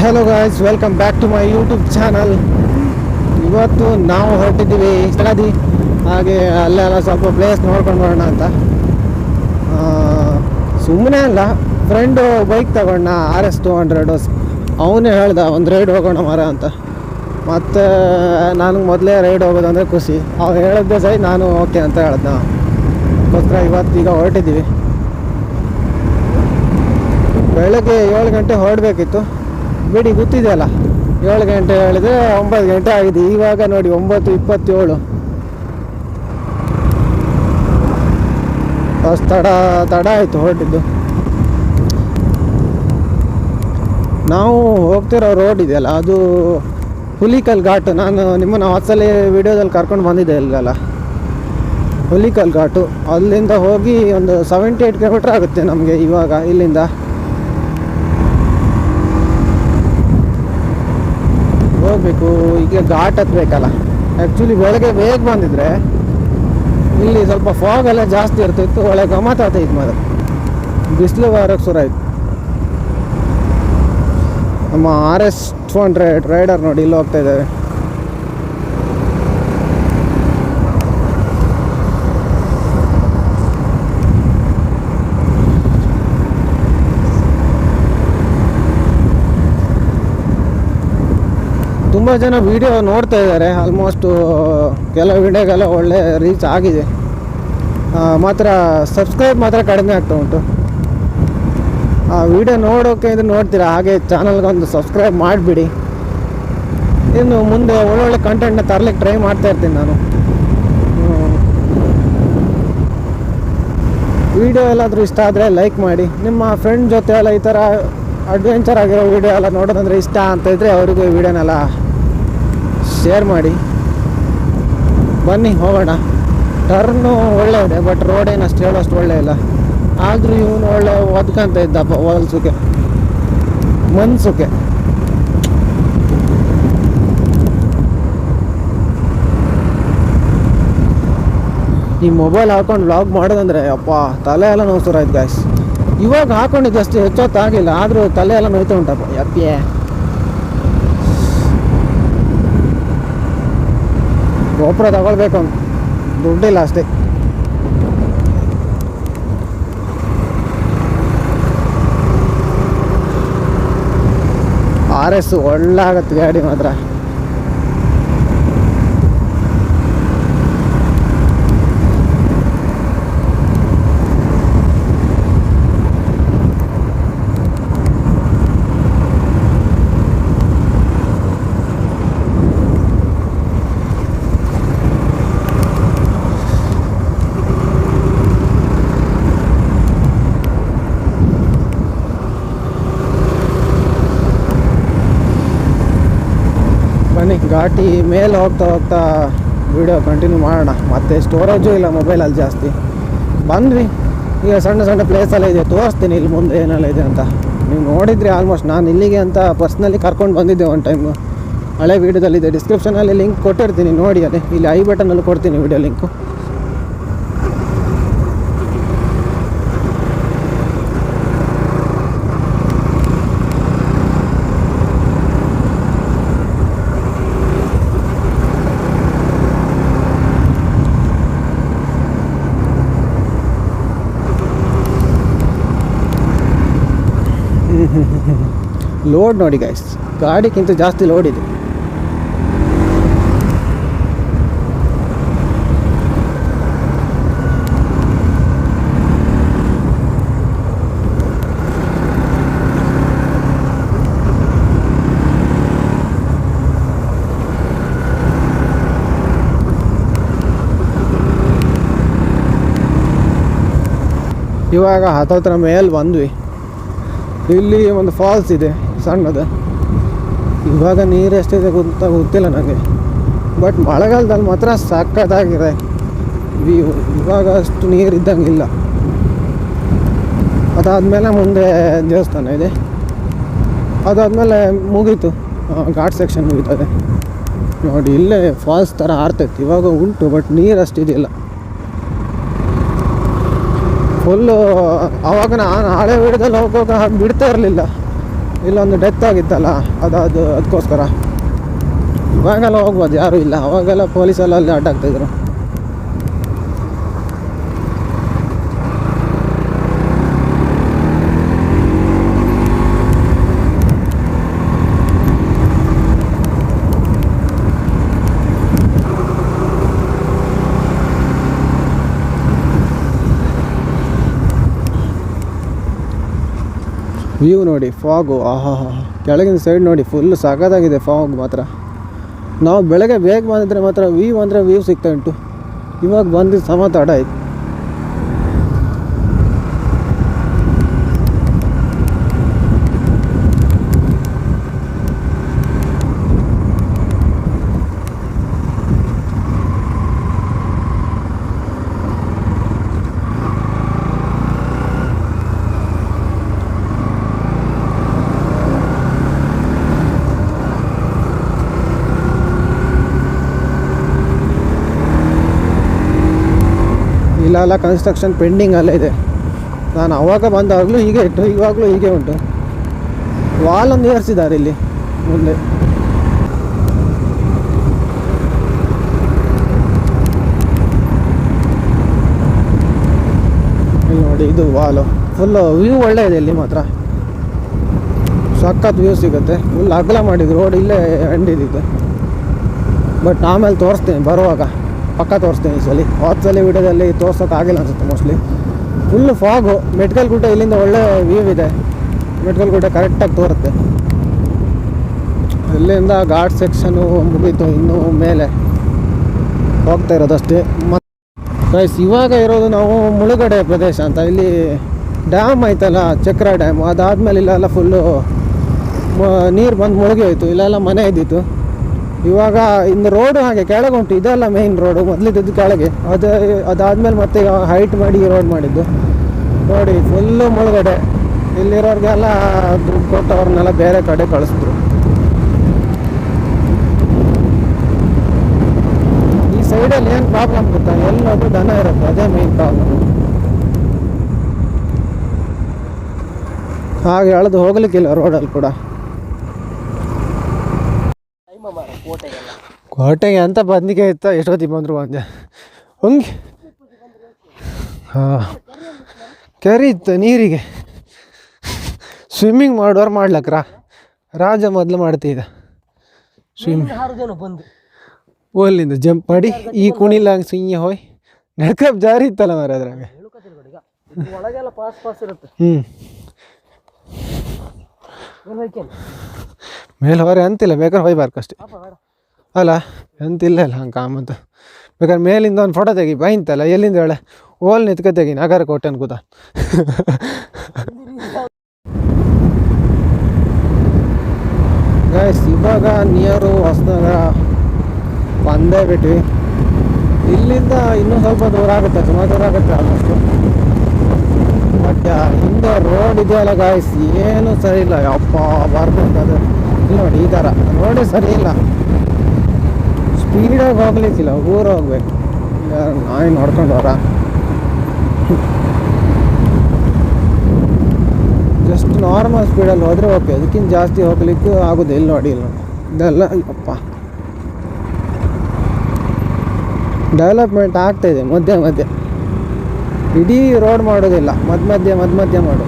Hello guys welcome back to my YouTube channel ಇವತ್ತು ನಾವು ಹೊರಟಿದ್ದೀವಿ ಸ್ಥಳದಿ. ಹಾಗೆ ಅಲ್ಲೆಲ್ಲ ಸ್ವಲ್ಪ ಪ್ಲೇಸ್ ನೋಡ್ಕೊಂಡು ಬರೋಣ ಅಂತ. ಸುಮ್ಮನೆ ಅಲ್ಲ ಫ್ರೆಂಡು ಬೈಕ್ ತಗೊಂಡ ಆರ್ ಎಸ್ ಟು ಹಂಡ್ರೆಡು ಅವನೇ ಹೇಳ್ದ, ಒಂದು ರೈಡ್ ಹೋಗೋಣ ಮರ ಅಂತ. ಮತ್ತು ನನಗೆ ಮೊದಲೇ ರೈಡ್ ಹೋಗೋದಂದ್ರೆ ಖುಷಿ. ಅವ್ರು ಹೇಳಿದ್ದೆ ಸರಿ, ನಾನು ಓಕೆ ಅಂತ ಹೇಳ್ದೆ. ಅದಕ್ಕೋಸ್ಕರ ಇವತ್ತು ಈಗ ಹೊರಟಿದ್ದೀವಿ. ಬೆಳಗ್ಗೆ ಏಳು ಗಂಟೆ ಹೊರಡಬೇಕಿತ್ತು. ಬಿಡಿ ಗೊತ್ತಿದೆಯಲ್ಲ ಏಳು ಗಂಟೆ ಹೇಳಿದ್ರೆ ಒಂಬತ್ತು ಗಂಟೆ ಆಗಿದೆ. ಇವಾಗ ನೋಡಿ ಒಂಬತ್ತು ಇಪ್ಪತ್ತೇಳು. ಅಷ್ಟು ತಡ ತಡ ಆಯಿತು ಹೊರಟಿದ್ದು. ನಾವು ಹೋಗ್ತಿರೋ ರೋಡ್ ಇದೆಯಲ್ಲ ಅದು ಹುಲಿಕಲ್ ಘಾಟ್. ನಾನು ನಿಮ್ಮನ್ನು ಹೊಸಲಿ ವಿಡಿಯೋದಲ್ಲಿ ಕರ್ಕೊಂಡು ಬಂದಿದ್ದೆ ಇಲ್ಗಲ್ಲ ಹುಲಿಕಲ್ ಘಾಟು. ಅಲ್ಲಿಂದ ಹೋಗಿ ಒಂದು ಸೆವೆಂಟಿ ಏಯ್ಟ್ ಕಿಲೋಮೀಟ್ರ್ ಆಗುತ್ತೆ ನಮಗೆ ಇವಾಗ, ಇಲ್ಲಿಂದ. ಹೋಗ್ಬೇಕು ಈಗ ಘಾಟ್ ಹತ್ಬೇಕಲ್ಲ ಆ್ಯಕ್ಚುಲಿ ಬೆಳಗ್ಗೆ ಬೇಗ ಬಂದಿದ್ರೆ ಇಲ್ಲಿ ಸ್ವಲ್ಪ ಫಾಗ್ ಎಲ್ಲ ಜಾಸ್ತಿ ಇರ್ತಿತ್ತು ಒಳ್ಳೆ ಗಮತ್ ಆಗ್ತೈತೆ ಮಾತ್ರ ಬಿಸಿಲು ಬರೋಕ್ಕೆ ಶುರು ಆಯ್ತು. ನಮ್ಮ R S two hundred rider ನೋಡಿ, ಇಲ್ಲಿ ಹೋಗ್ತಾ ಇದ್ದಾರೆ. ತುಂಬ ಜನ ವಿಡಿಯೋ ನೋಡ್ತಾ ಇದ್ದಾರೆ. ಆಲ್ಮೋಸ್ಟು ಕೆಲವು ವಿಡಿಯೋಗೆಲ್ಲ ಒಳ್ಳೆ ರೀಚ್ ಆಗಿದೆ. ಮಾತ್ರ ಸಬ್ಸ್ಕ್ರೈಬ್ ಮಾತ್ರ ಕಡಿಮೆ ಆಗ್ತಾ ಉಂಟು. ಆ ವಿಡಿಯೋ ನೋಡೋಕೆ ಇದು ನೋಡ್ತೀರಾ? ಹಾಗೆ ಚಾನಲ್ಗೊಂದು ಸಬ್ಸ್ಕ್ರೈಬ್ ಮಾಡಿಬಿಡಿ. ಇನ್ನು ಮುಂದೆ ಒಳ್ಳೊಳ್ಳೆ ಕಂಟೆಂಟ್ನ ತರಲಿಕ್ಕೆ ಟ್ರೈ ಮಾಡ್ತಾ ಇರ್ತೀನಿ ನಾನು. ವಿಡಿಯೋ ಎಲ್ಲಾದರೂ ಇಷ್ಟ ಆದರೆ ಲೈಕ್ ಮಾಡಿ. ನಿಮ್ಮ ಫ್ರೆಂಡ್ ಜೊತೆ ಎಲ್ಲ ಈ ಥರ ಅಡ್ವೆಂಚರ್ ಆಗಿರೋ ವಿಡಿಯೋ ಎಲ್ಲ ನೋಡೋದಂದ್ರೆ ಇಷ್ಟ ಅಂತ ಇದ್ದರೆ ಅವರಿಗೂ ವಿಡಿಯೋನೆಲ್ಲ ಶೇರ್ ಮಾಡಿ. ಬನ್ನಿ, ಹೋಗೋಣ. ಟರ್ನು ಒಳ್ಳೆ ಬಟ್ ರೋಡ್ ಏನು ಅಷ್ಟು ಹೇಳೋಷ್ಟು ಒಳ್ಳೆ ಇಲ್ಲ. ಆದರೂ ಇವನು ಒಳ್ಳೆ ಒದ್ಕಂತ ಇದ್ದಪ್ಪ ಹೊಲ್ಸಕ್ಕೆ. ಮನ್ಸುಕ್ಕೆ. ಈ ಮೊಬೈಲ್ ಹಾಕೊಂಡು ವ್ಲಾಗ್ ಮಾಡೋದಂದ್ರೆ ಅಪ್ಪ ತಲೆ ಎಲ್ಲ ನೋವು ಸುರಾಯ್ತು ಗಾಯ್ಸ್ ಇವಾಗ ಹಾಕೊಂಡಿದ್ದು ಅಷ್ಟು ಹೆಚ್ಚೊತ್ತಾಗಿಲ್ಲ ಆದರೂ ತಲೆ ಎಲ್ಲ ನೋಯ್ತಾ ಉಂಟಪ್ಪ ಯಪ್ಪಿಯೇ ಗೋಪುರ ತಗೊಳ್ಬೇಕು ದುಡ್ಡಿಲ್ಲ ಅಷ್ಟೇ. ಆರ್ ಎಸ್ ಒಳ್ಳೆ ಆಗತ್ತೆ ಗಾಡಿ ಮಾತ್ರ. ಘಾಟಿ ಮೇಲೆ ಹೋಗ್ತಾ ಹೋಗ್ತಾ ವಿಡಿಯೋ ಕಂಟಿನ್ಯೂ ಮಾಡೋಣ. ಮತ್ತೆ ಸ್ಟೋರೇಜು ಇಲ್ಲ ಮೊಬೈಲಲ್ಲಿ ಜಾಸ್ತಿ. ಬಂದ್ರಿ ಈಗ ಸಣ್ಣ ಸಣ್ಣ ಪ್ಲೇಸೆಲ್ಲ ಇದೆ, ತೋರಿಸ್ತೀನಿ ಇಲ್ಲಿ ಮುಂದೆ ಏನೆಲ್ಲ ಇದೆ ಅಂತ. ನೀವು ನೋಡಿದ್ರಿ ಆಲ್ಮೋಸ್ಟ್ ನಾನು ಇಲ್ಲಿಗೆ ಅಂತ ಪರ್ಸ್ನಲಿ ಕರ್ಕೊಂಡು ಬಂದಿದ್ದೆ ಒಂದು ಟೈಮು ಹಳೆ ವೀಡಿಯೋದಲ್ಲಿದೆ ಡಿಸ್ಕ್ರಿಪ್ಷನಲ್ಲಿ ಲಿಂಕ್ ಕೊಟ್ಟಿರ್ತೀನಿ, ನೋಡಿ ಅದೇ ಇಲ್ಲಿ ಐ ಬಟನಲ್ಲಿ ಕೊಡ್ತೀನಿ ವೀಡಿಯೋ ಲಿಂಕು ಲೋಡ್ ನೋಡಿ ಗೈಸ್ ಗಾಡಿಗಿಂತ ಜಾಸ್ತಿ ಲೋಡ್ ಇದೆ. ಇವಾಗ ಹತ್ತತ್ರ ಮೇಲೆ ಬಂದ್ವಿ. ಇಲ್ಲಿ ಒಂದು ಫಾಲ್ಸ್ ಇದೆ. ಸಣ್ಣದು. ಇವಾಗ ನೀರು ಎಷ್ಟಿದೆ ಗೊತ್ತ ಗೊತ್ತಿಲ್ಲ ನನಗೆ. ಬಟ್ ಮಳೆಗಾಲದಲ್ಲಿ ಮಾತ್ರ ಸಕ್ಕತ್ತಾಗಿದೆ. ವ್ಯೂ ಇವಾಗ ಅಷ್ಟು ನೀರು ಇದ್ದಂಗಿಲ್ಲ. ಅದಾದಮೇಲೆ ಮುಂದೆ ದೇವಸ್ಥಾನ ಇದೆ. ಅದಾದಮೇಲೆ ಮುಗೀತು. ಘಾಟ್ ಸೆಕ್ಷನ್ ಮುಗೀತದೆ. ನೋಡಿ, ಇಲ್ಲೇ ಫಾಲ್ಸ್ ಥರ ಆರ್ತೈತಿ ಇವಾಗ ಉಂಟು ಬಟ್ ನೀರು ಅಷ್ಟಿದೆಯಲ್ಲ ಫುಲ್ಲು ಆವಾಗ ನಾನು ಹಳೆ ಬಿಡದಲ್ಲಿ ಹಾಗೆ ಬಿಡ್ತಾ ಇರಲಿಲ್ಲ. ಇಲ್ಲೊಂದು ಡೆತ್ ಆಗಿತ್ತಲ್ಲ ಅದು ಅದು ಅದಕ್ಕೋಸ್ಕರ ಇವಾಗೆಲ್ಲ ಹೋಗ್ಬೋದು ಯಾರೂ ಇಲ್ಲ. ಅವಾಗೆಲ್ಲ ಪೊಲೀಸೆಲ್ಲ ಅಲ್ಲಿ ಅಡ್ಡಾಗ್ತಿದ್ರು ವ್ಯೂ ನೋಡಿ ಫಾಗು ಆಹಾ ಕೆಳಗಿನ ಸೈಡ್ ನೋಡಿ ಫುಲ್ ಸಾಕಾಗಿದೆ ಫಾಗ್ ಮಾತ್ರ. ನಾವು ಬೆಳಗ್ಗೆ ಬೇಗ ಬಂದಿದ್ರೆ ಮಾತ್ರ ವ್ಯೂ ಅಂದರೆ ವ್ಯೂ ಸಿಗ್ತಾ ಉಂಟು. ಇವಾಗ ಬಂದಿದ್ದು ಸಮ ತಡ ಆಯ್ತು. ಇಲ್ಲೆಲ್ಲ ಕನ್ಸ್ಟ್ರಕ್ಷನ್ ಪೆಂಡಿಂಗ್ ಅಲ್ಲೇ ಇದೆ. ನಾನು ಅವಾಗ ಬಂದಾಗಲೂ ಹೀಗೆ ಇಟ್ಟು ಇವಾಗಲೂ ಹೀಗೆ ಉಂಟು. ವಾಲನ್ನು ಏರಿಸಿದ್ದಾರೆ ಇಲ್ಲಿ, ಮುಂದೆ. ಇಲ್ಲಿ ನೋಡಿ, ಇದು ವಾಲು ಫುಲ್ಲು ವ್ಯೂ ಒಳ್ಳೆ ಇದೆ ಇಲ್ಲಿ ಮಾತ್ರ. ಸಖತ್ ವ್ಯೂ ಸಿಗುತ್ತೆ. ಫುಲ್ ಅಗಲ ಮಾಡಿದ್ರು ರೋಡ್ ಇಲ್ಲೇ ಎಂಡಿದ್ದು ಬಟ್ ಆಮೇಲೆ ತೋರಿಸ್ತೀನಿ ಬರುವಾಗ. ಪಕ್ಕ ತೋರಿಸ್ತೀನಿ ಈ ಸಲ. ಸಲ ತೋರ್ಸೋಕೆ ತೋರ್ಸೋಕ್ಕಾಗಿಲ್ಲ ಅನ್ಸುತ್ತೆ ಮೋಸ್ಟ್ಲಿ ಫುಲ್ ಫಾಗು ಮೆಟ್ಕಲ್ ಗುಡ್ಡ ಇಲ್ಲಿಂದ ಒಳ್ಳೆ ವ್ಯೂ ಇದೆ. ಮೆಟ್ಕಲ್ ಗುಡ್ಡ ಕರೆಕ್ಟಾಗಿ ತೋರುತ್ತೆ. ಇಲ್ಲಿಂದ ಘಾಟ್ ಸೆಕ್ಷನು ಮುಗೀತು ಇನ್ನೂ ಮೇಲೆ. ಹೋಗ್ತಾ ಇರೋದಷ್ಟೇ ಮತ್ತು ಇವಾಗ ಇರೋದು ನಾವು ಮುಳುಗಡೆ ಪ್ರದೇಶ ಅಂತ. ಇಲ್ಲಿ ಡ್ಯಾಮ್ ಆಯ್ತಲ್ಲ ಚಕ್ರ ಡ್ಯಾಮ್ ಅದಾದಮೇಲೆ ಇಲ್ಲೆಲ್ಲ ಫುಲ್ಲು ನೀರು ಬಂದು ಮುಳುಗಿ ಹೋಯಿತು. ಇಲ್ಲೆಲ್ಲ ಮನೆ ಇದ್ದಿತ್ತು. ಇವಾಗ ಇನ್ ರೋಡು ಹಾಗೆ ಕೆಳಗೆ ಉಂಟು, ಇದೆಲ್ಲ ಮೇಯ್ನ್ ರೋಡು ಮೊದಲಿದ್ದು ಕೆಳಗೆ. ಅದು, ಅದಾದಮೇಲೆ ಮತ್ತೆ ಹೈಟ್ ಮಾಡಿ ರೋಡ್ ಮಾಡಿದ್ದು. ನೋಡಿ ಫುಲ್ಲು ಮುಳುಗಡೆ. ಇಲ್ಲಿರೋರಿಗೆಲ್ಲ ದುಡ್ಡು ಕೊಟ್ಟು ಅವ್ರನ್ನೆಲ್ಲ ಬೇರೆ ಕಡೆ ಕಳಿಸಿದ್ರು. ಈ ಸೈಡಲ್ಲಿ ಏನು ಪ್ರಾಬ್ಲಮ್ ಗೊತ್ತಾ? ಎಲ್ಲೋದ್ರೂ ದನ ಇರುತ್ತೆ, ಅದೇ ಮೇನ್ ಪ್ರಾಬ್ಲಮ್ ಹಾಗೆ ಎಳೆದು ಹೋಗ್ಲಿಕ್ಕಿಲ್ಲ ರೋಡಲ್ಲಿ ಕೂಡ. ಕೋಟೆಗೆ ಅಂತ ಬಂದಿಗೆ ಇತ್ತು ಎಷ್ಟೊತ್ತಿಗೆ ಬಂದರು ಅಂದೆ ಹಂಗೆ ಹಾಂ. ಕೆರೆ ಇತ್ತು ನೀರಿಗೆ. ಸ್ವಿಮ್ಮಿಂಗ್ ಮಾಡೋರು ಮಾಡ್ಲಕ್ರ? ರಾಜ ಮೊದಲು ಮಾಡ್ತಿದ್ದ. ಸ್ವಿಮ್ ಓಲ್ಲಿಂದ ಜಂಪ್ ಮಾಡಿ ಈ ಹಂಗೆ ಸಿಂಹ ಹೋಯ್. ನಡ್ಕಪ್ ಜಾರಿ ಇತ್ತಲ್ಲ ಮಾರ ಅದ್ರಾಗ. ಹ್ಞೂ ಮೇಲೆ ಹೊರೆ ಅಂತಿಲ್ಲ ಬೇಕಾದ್ರೆ ಹೋಯ್ಬಾರ್ಕಷ್ಟೇ. ಅಲ್ಲ ಎಂತಿಲ್ಲ ಇಲ್ಲ ಹಂಗೆ ಕಾಮಂತ ಬೇಕಾದ್ರೆ ಮೇಲಿಂದ ಒಂದು ಫೋಟೋ ತೆಗಿ ಬೈಂತಲ್ಲ ಎಲ್ಲಿಂದ ಹೇಳ? ಓಲ್ ನಿತ್ಕೊ ತೆಗಿ, ನಗರ ಕೋಟೆ ಅನ್ಕೂತ ಇವಾಗ ನಿಯರು ಹೊಸನಗರ ಬಂದೇ ಬಿಟ್ವಿ. ಇಲ್ಲಿಂದ ಇನ್ನೂ ಸ್ವಲ್ಪ ದೂರ ಆಗುತ್ತೆ, ಸುಮಾರು ದೂರ ಆಗುತ್ತೆ ಆಲ್ಮೋಸ್ಟು ಬಟ್ ಹಿಂದೆ ರೋಡ್ ಇದೆಯಲ್ಲ ಗಾಯ್ಸ್ ಏನು ಸರಿ ಇಲ್ಲ. ಯಪ್ಪ ಬರ್ಬೇಕದು ಇಲ್ಲಿ ನೋಡಿ ಈ ಥರ ರೋಡೇ ಸರಿ ಇಲ್ಲ. ಸ್ಪೀಡಾಗಿ ಹೋಗ್ಲಿಕ್ಕಿಲ್ಲ ಊರು ಹೋಗ್ಬೇಕು. ನಾಯಿ ನೋಡ್ಕೊಂಡು ಹೊರ ಜಸ್ಟ್ ನಾರ್ಮಲ್ ಸ್ಪೀಡಲ್ಲಿ ಹೋದರೆ ಓಕೆ ಅದಕ್ಕಿಂತ ಜಾಸ್ತಿ ಹೋಗ್ಲಿಕ್ಕೆ ಆಗೋದು ಇಲ್ಲಿ ನೋಡಿ ಇಲ್ಲ ಇದೆಲ್ಲ ಅಪ್ಪ ಡೆವಲಪ್ಮೆಂಟ್ ಆಗ್ತಾಯಿದೆ ಮಧ್ಯೆ ಮಧ್ಯೆ. ಇಡೀ ರೋಡ್ ಮಾಡೋದಿಲ್ಲ. ಮಧ್ಯ ಮಧ್ಯೆ, ಮಧ್ಯ ಮಧ್ಯ ಮಾಡು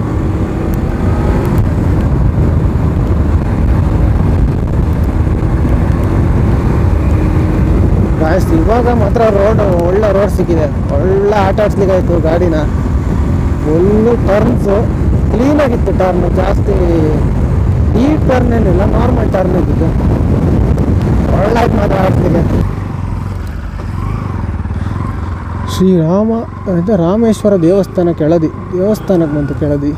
ಗಾಯ್ಸ್ ಇವಾಗ ಮಾತ್ರ ರೋಡ್ ಒಳ್ಳೆ ರೋಡ್ ಸಿಕ್ಕಿದೆ. ಒಳ್ಳೆ ಆಟ ಆಡ್ಸ್ಲಿಕ್ಕಾಯ್ತು ಗಾಡಿನ. ಫುಲ್ಲು ಟರ್ನ್ಸು ಕ್ಲೀನಾಗಿತ್ತು ಟರ್ನ್ ಜಾಸ್ತಿ ಈ ಟರ್ನ್ ಏನಿಲ್ಲ ನಾರ್ಮಲ್ ಟರ್ನ್ ಇದ್ದಿದ್ದು ಒಳ್ಳೆ ಮಾತ್ರ ಆಡ್ಲಿಕ್ಕೆ ಶ್ರೀರಾಮ, ಇದು ರಾಮೇಶ್ವರ ದೇವಸ್ಥಾನ ಕೆಳದಿ, ದೇವಸ್ಥಾನಕ್ಕೆ ಬಂತು ಕೆಳದಿ.